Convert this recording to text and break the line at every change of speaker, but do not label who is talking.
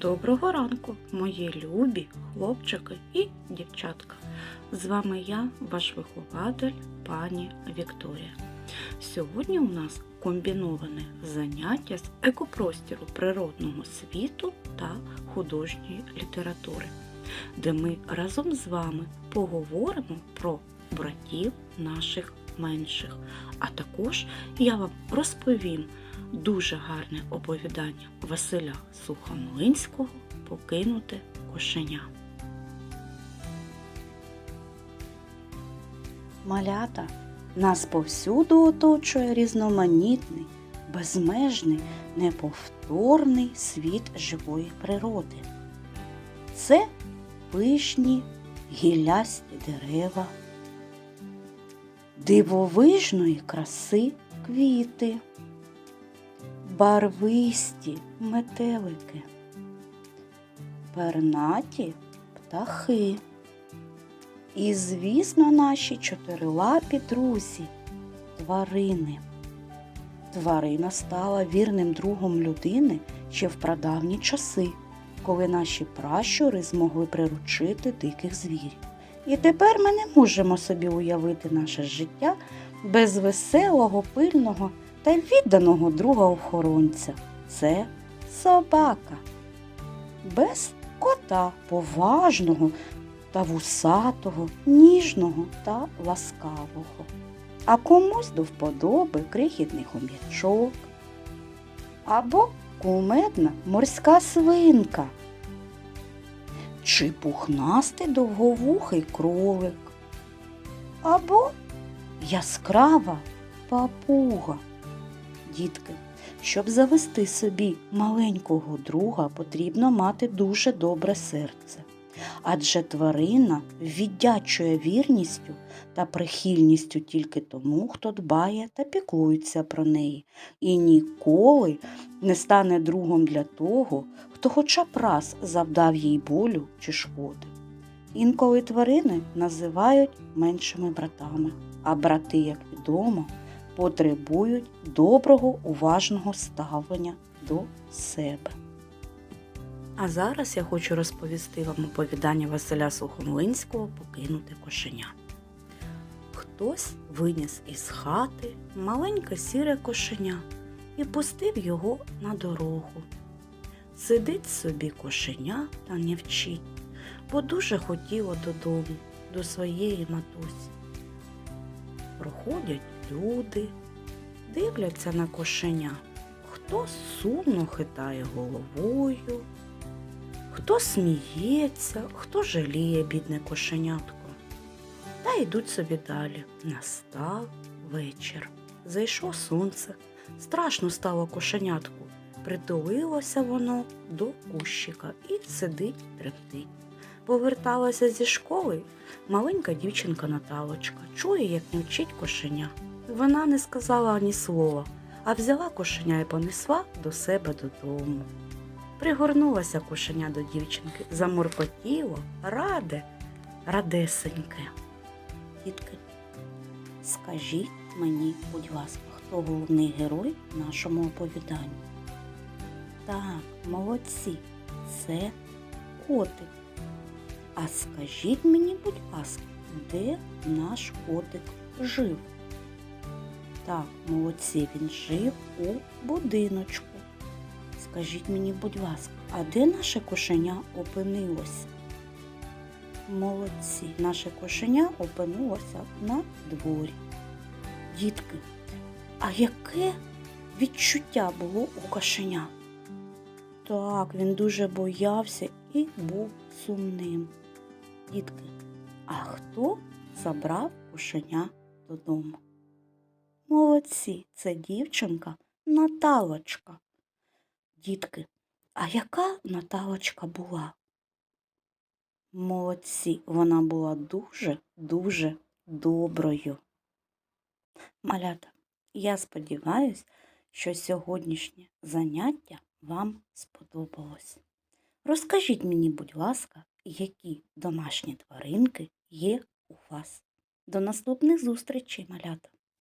Доброго ранку, мої любі хлопчики і дівчатка. З вами я, ваш вихователь, пані Вікторія. Сьогодні у нас комбіноване заняття з екопростіру природного світу та художньої літератури, де ми разом з вами поговоримо про братів наших менших. А також я вам розповім дуже гарне оповідання Василя Сухомлинського Покинуте кошеня.
Малята нас повсюду оточує різноманітний, безмежний, неповторний світ живої природи. Це пишні, гіллясті дерева, дивовижної краси квіти, барвисті метелики, пернаті птахи. І, звісно, наші чотирилапі друзі тварини. Тварина стала вірним другом людини ще в прадавні часи, коли наші пращури змогли приручити диких звірів. І тепер ми не можемо собі уявити наше життя без веселого, пильного та відданого друга охоронця. Це собака. Без кота поважного та вусатого, ніжного та ласкавого. А комусь до вподоби крихітний хом'ячок або кумедна морська свинка чи пухнастий довговухий кролик, або яскрава папуга. Дітки, щоб завести собі маленького друга, потрібно мати дуже добре серце. Адже тварина віддячує вірністю та прихильністю тільки тому, хто дбає та піклується про неї, і ніколи не стане другом для того, хто хоча б раз завдав їй болю чи шкоди. Інколи тварини називають меншими братами, а брати, як відомо, потребують доброго уважного ставлення до себе.
А зараз я хочу розповісти вам оповідання Василя Сухомлинського Покинуте кошеня. Хтось виніс із хати маленьке сіре кошеня і пустив його на дорогу. Сидить собі кошеня та не вчить, бо дуже хотіло додому, до своєї матусі. Проходять люди, дивляться на кошеня, хто сумно хитає головою, хто сміється, хто жаліє бідне кошенятко. Та йдуть собі далі. Настав вечір. Зайшло сонце. Страшно стало кошенятку. Притулилося воно до кущика і сидить, трептить. Поверталася зі школи маленька дівчинка Наталочка. Чує, як не вчить кошеня. Вона не сказала ані слова, а взяла кошеня і понесла до себе додому. Пригорнулася кошеня до дівчинки, заморкотіло, раде, радесеньке.
Дітки, скажіть мені, будь ласка, хто головний герой в нашому оповіданні? Так, молодці, це котик. А скажіть мені, будь ласка, де наш котик жив? Так, молодці, він жив у будиночку. Скажіть мені, будь ласка, а де наше кошеня опинилося? Молодці, наше кошеня опинилося на дворі. Дітки, а яке відчуття було у кошеня? Так, він дуже боявся і був сумним. Дітки, а хто забрав кошеня додому? Молодці, це дівчинка Наталочка. Дітки, а яка Наталочка була? Молодці, вона була дуже-дуже доброю. Малята, я сподіваюся, що сьогоднішнє заняття вам сподобалось. Розкажіть мені, будь ласка, які домашні тваринки є у вас. До наступних зустрічей, малята!